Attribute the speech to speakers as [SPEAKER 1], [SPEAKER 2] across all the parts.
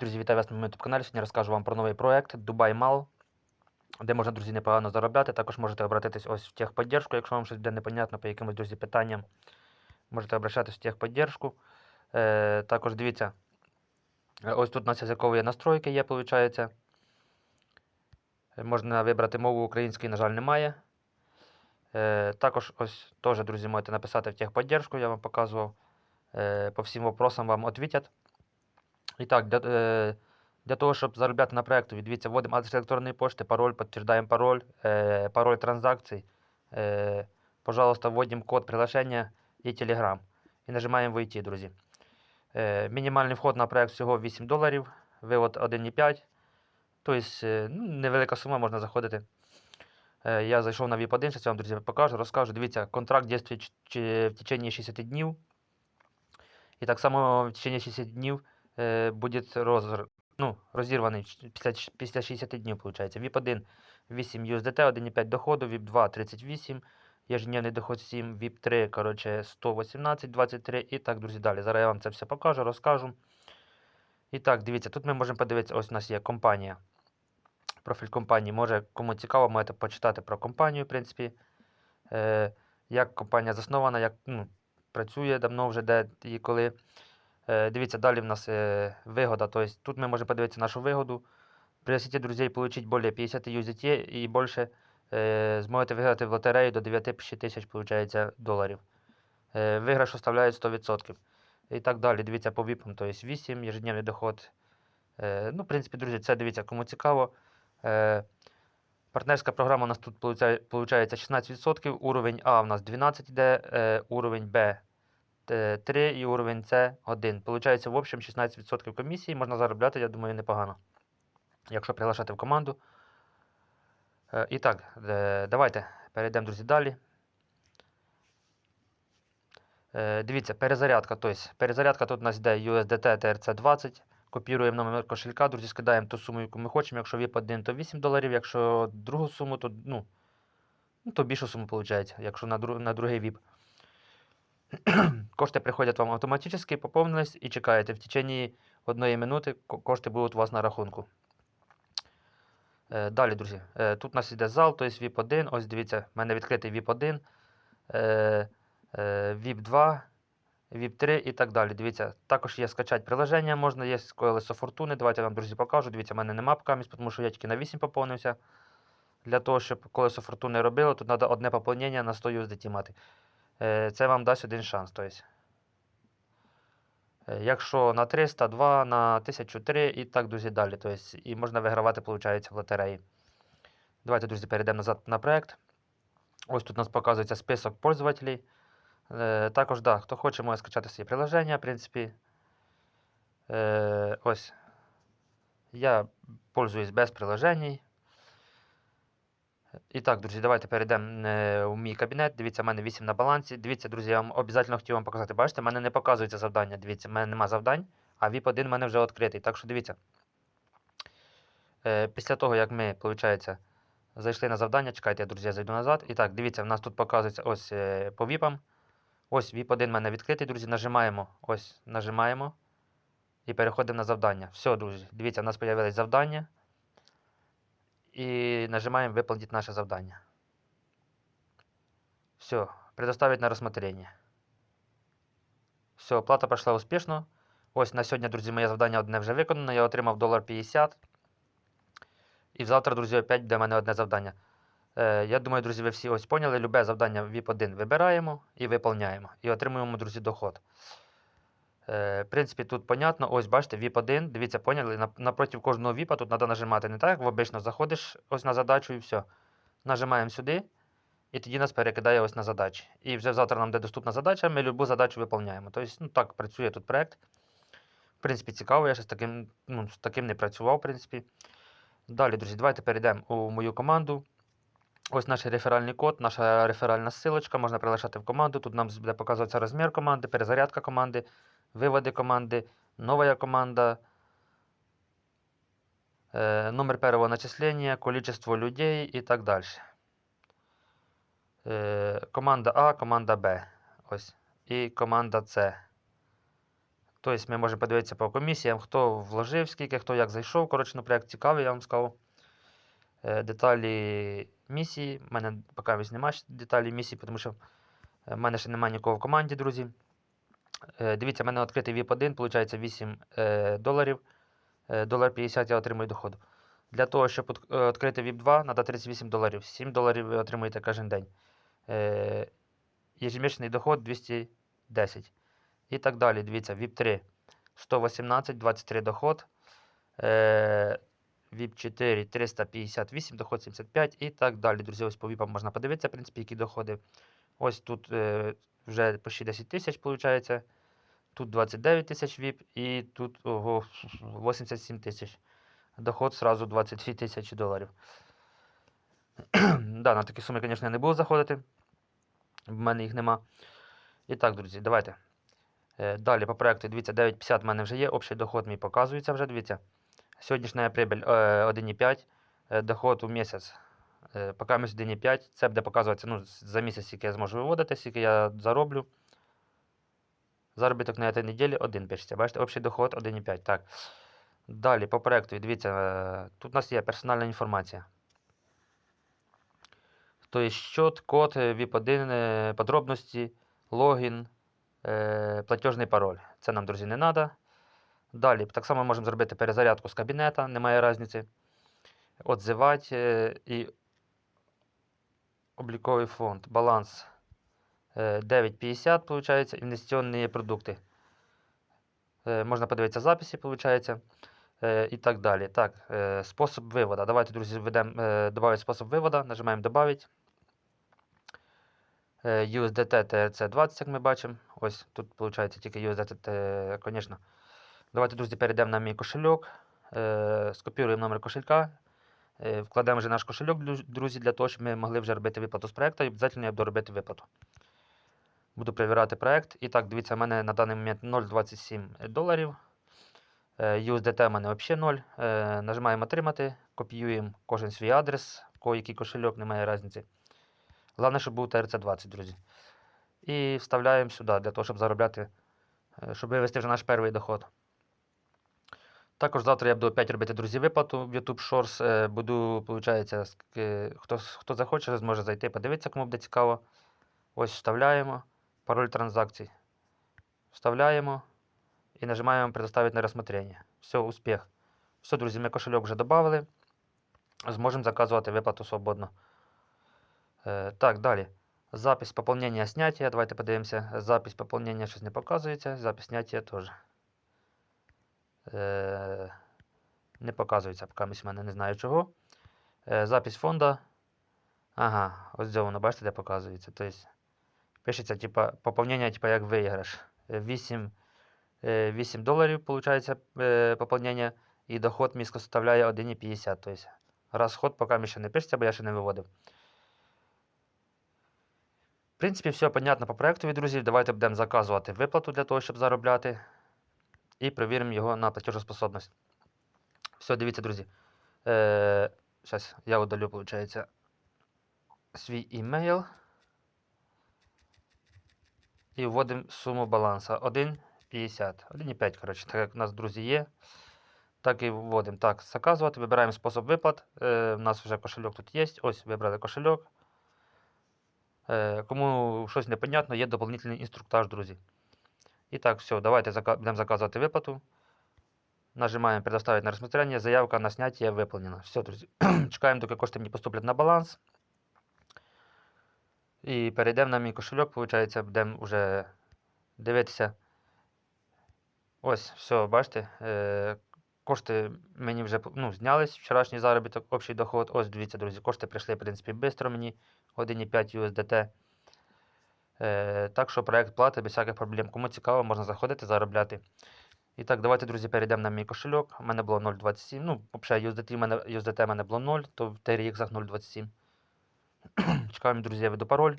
[SPEAKER 1] Друзі, вітаю вас на моєму youtube каналі. Сьогодні розкажу вам про новий проект Dubai Mall, де можна, друзі, непогано заробляти. Також можете обратитись ось в техподдержку, якщо вам щось буде непонятно по якимось, друзі, питанням. Можете обращатись в техподдержку. Е, також дивіться, е, ось тут у нас язикові настройки є, виходить. Можна вибрати мову української, на жаль, немає. Е, також ось теж, друзі, можете написати в техподдержку, я вам показував. Е, по всім вопросам вам відповідять. І так, для, е, для того, щоб заробляти на проєкту, дивіться, вводимо адрес електронної пошти, пароль, підтверждаємо пароль, е, пароль транзакцій. Е, пожалуйста, вводимо код приложення і Telegram. І нажимаємо «Войти», друзі. Е, мінімальний вход на проєкт всього 8 доларів, вивод 1,5. Тобто, е, ну, невелика сума, можна заходити. Е, я зайшов на VIP1, зараз вам, друзі, покажу, розкажу. Дивіться, контракт діє в течение 60 днів. І так само в течение 60 днів буде розр... ну, розірваний після, після 60 днів, виходить. VIP 1 8 USDT, 1,5 доходу, VIP 2 38, ежедневний доход 7, VIP 3, коротше, 118, 23 і так, друзі, далі. Зараз я вам це все покажу, розкажу. І так, дивіться, тут ми можемо подивитися, ось у нас є компанія. Профіль компанії. Може, кому цікаво, можете почитати про компанію, в принципі. Е, як компанія заснована, як ну, працює давно вже, де і коли. Е, Дивіться, далі в нас е, вигода. Тобто тут ми можемо подивитися нашу вигоду. Пригласите друзей получить более 50 USDT і більше е, зможете виграти в лотерею до 9 тисяч доларів. Виграш составляє 100%. І так далі. Дивіться по VIP, тобто 8, ежедневний доход. Ну, в принципі, друзі, це дивіться, кому цікаво. Партнерська програма у нас тут получається 16%, уровень А у нас 12 йде, уровень Б 3 і уровень С 1. Получається, в общем, 16% комісії. Можна заробляти, я думаю, непогано. Якщо приглашати в команду. Е, І так, е, давайте перейдемо, друзі, далі. Е, Дивіться, перезарядка. Тобто, перезарядка тут у нас йде USDT TRC20. Копіруємо номер кошелька, друзі, скидаємо ту суму, яку ми хочемо. Якщо VIP 1, то 8 доларів. Якщо другу суму, то, ну, ну, то більшу суму виходить, якщо на, на другий VIP. Кошти приходять вам автоматично, поповнились і чекаєте. В течение одної минути ко- кошти будуть у вас на рахунку. Е, Далі, друзі, е, тут у нас йде зал, тобто VIP 1. Ось дивіться, в мене відкритий VIP 1, е, е, VIP 2, VIP 3 і так далі. Дивіться, також є скачати приложення, можна, є колесо фортуни. Давайте я вам, друзі, покажу. Дивіться, в мене нема покамість, тому що я тільки на 8 поповнився. Для того, щоб колесо фортуни робило, тут треба одне поповнення на 100 USDT мати. Е, Це вам дасть один шанс. Тобто. Якщо на 300, 2, на 1003 і так, друзі, далі. Тобто, і можна вигравати, виходить, в лотереї. Давайте, друзі, перейдемо назад на проект. Ось тут у нас показується список пользователей. Е, також, да, хто хоче, може скачати свої приложення, в принципі. Ось. Я пользуюсь без приложень. І так, друзі, давайте перейдемо е, у мій кабінет. Дивіться, в мене 8 на балансі. Дивіться, друзі, я вам обов'язково хотів вам показати. Бачите, в мене не показується завдання. Дивіться, в мене нема завдань, а VIP 1 в мене вже відкритий. Так що дивіться. Е, після того, як ми, виходить, зайшли на завдання, чекайте, я, друзі, я зайду назад. І так, дивіться, в нас тут показується ось е, по VIP. Ось VIP 1 в мене відкритий, друзі. Нажимаємо. Ось, нажимаємо. І переходимо на завдання. Все, друзі. Дивіться, у нас з'явилось завдання. І нажимаємо «Выполнить наше завдання». Все, предоставить на рассмотрение. Все, оплата пройшла успішно. Ось на сьогодні, друзі, моє завдання одне вже виконано. Я отримав долар 50. І завтра, друзі, опять буде в мене одне завдання. Е, я думаю, друзі, ви всі ось поняли. Любе завдання VIP 1 вибираємо і виповняємо. І отримуємо, друзі, доход. Е, в принципі, тут понятно. Ось, бачите, VIP 1. Дивіться, поняли? Напроти кожного VIP тут треба нажимати не так, як обично заходиш ось на задачу і все. Нажимаємо сюди, і тоді нас перекидає ось на задачі. І вже завтра нам буде доступна задача, ми любу задачу виповняємо. Тобто, ну так працює тут проект. В принципі, цікаво, я ще з таким, ну, з таким не працював, в принципі. Далі, друзі, давайте перейдемо у мою команду. Ось наш реферальний код, наша реферальна ссылочка, можна прилишати в команду. Тут нам буде показуватися розмір команди, перезарядка команди, виводи команди, нова команда, э, номер первого начисления, количество людей і так далі. Е, команда А, команда Б. Ось. І команда С. Тобто ми можемо подивитися по комісіям, хто вложив, скільки, хто як зайшов. Коротше, ну, проект цікавий, я вам сказав. Е, Деталі місії. У мене поки немає деталі місії, тому що в мене ще немає нікого в команді, друзі. Е, Дивіться, в мене відкритий VIP 1, виходить 8 е, доларів. Е, Долар 50 я отримую доходу. Для того, щоб е, відкрити VIP 2, треба 38 доларів. 7 доларів ви отримуєте кожен день. Е, доход 210. І так далі. Дивіться, VIP 3 118, 23 доход. VIP 4 358, доход 75 і так далі. Друзі, ось по VIP можна подивитися, в принципі, які доходи. Ось тут е, вже почти 10 тисяч, виходить. Тут 29 тисяч VIP і тут ого, 87 тисяч. Доход сразу 22 тисячі доларів. да, на такі суми, звісно, я не буду заходити. В мене їх нема. І так, друзі, давайте. Е, Далі по проекту, дивіться, 9,50 в мене вже є. Общий доход мій показується вже, дивіться. Сьогоднішня прибыль е, 1,5, е, доход у місяць. е, Поки ми 1,5. Це буде показуватися ну, за місяць, скільки я зможу виводити, скільки я зароблю. Заробіток на цій неділі 1 пишеться. Бачите, общий доход 1,5. Так. Далі по проекту, дивіться, е, тут у нас є персональна інформація. Тобто счет, код, е, VIP1, е, подробності, логін, е, платіжний пароль. Це нам, друзі, не треба. Далі, так само можемо зробити перезарядку з кабінета, немає різниці. Отзивати е, і обліковий фонд, баланс е, 9,50, виходить, інвестиційні продукти. Е, Можна подивитися записи, виходить, е, і так далі. Так, е, спосіб виводу. Давайте, друзі, е, спосіб виводу, нажимаємо добавити. Е, USDT TRC20, як ми бачимо. Ось тут виходить тільки USDT, звісно. Давайте, друзі, перейдемо на мій кошельок. Е, скопіруємо номер кошелька. Е, вкладемо вже наш кошельок, друзі, для того, щоб ми могли вже робити виплату з проекту. І обов'язково я буду робити виплату. Буду перевіряти проект. І так, дивіться, в мене на даний момент 0,27 доларів. Е, USDT в мене взагалі 0. Е, нажимаємо отримати, копіюємо кожен свій адрес, кого який кошельок, немає різниці. Головне, щоб був TRC20, друзі. І вставляємо сюди, для того, щоб заробляти, е, щоб вивести вже наш перший доход. Також завтра я буду опять робити, друзі, виплату в YouTube Shorts. Е, Буду, виходить, хто, хто захоче, зможе зайти, подивитися, кому буде цікаво. Ось вставляємо пароль транзакцій. Вставляємо і нажимаємо предоставити на розсмотрення. Все, успіх. Все, друзі, ми кошельок вже додали. Зможемо заказувати виплату свободно. Е, так, далі. Запись поповнення снятия. Давайте подивимося. Запись поповнення щось не показується. Запись снятия теж. Е, не показується, поки в мене не знаю чого. Е, запись фонду. Ага, ось де воно, бачите, де показується. Тобто, пишеться, типа, поповнення, типа, як виграш. Е, 8, е, 8 доларів, виходить, е, поповнення, і доход мій составляє 1,50. Тобто, розход поки ще не пишеться, бо я ще не виводив. В принципі, все понятно по проекту, друзі. Давайте будемо заказувати виплату для того, щоб заробляти. І перевіримо його на платежоспособність. Все, дивіться, друзі. Е, Зараз я удалю, виходить, свій імейл. І вводимо суму балансу 1,50. 1,5, коротше, так як у нас друзі є. Так і вводимо. Так, заказувати, вибираємо спосіб виплат. Е, у нас вже кошельок тут є. Ось вибрали кошельок. Е, кому щось непонятно, є дополнительний інструктаж, друзі. І так, все, давайте зака будемо заказувати виплату. Нажимаємо предоставити на розсмотрення. Заявка на зняття виповнена. Все, друзі. Чекаємо, доки кошти мені поступлять на баланс. І перейдемо на мій кошельок, виходить, будемо вже дивитися. Ось, все, бачите. Е, кошти мені вже ну, знялись. Вчорашній заробіток, общий доход. Ось, дивіться, друзі, кошти прийшли, в принципі, швидко мені. 1,5 USDT. Е, так що проект плати без всяких проблем. Кому цікаво, можна заходити, заробляти. І так, давайте, друзі, перейдемо на мій кошельок. У мене було 0,27. Ну, взагалі, USDT мене, USDT мене було 0, то в TRX 0,27. Чекаємо, друзі, я веду пароль.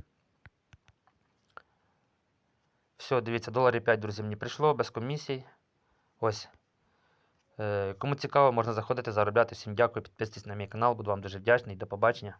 [SPEAKER 1] Все, дивіться, доларів 5, друзі, мені прийшло без комісій. Ось. Е, кому цікаво, можна заходити, заробляти. Всім дякую, підписуйтесь на мій канал, буду вам дуже вдячний. До побачення.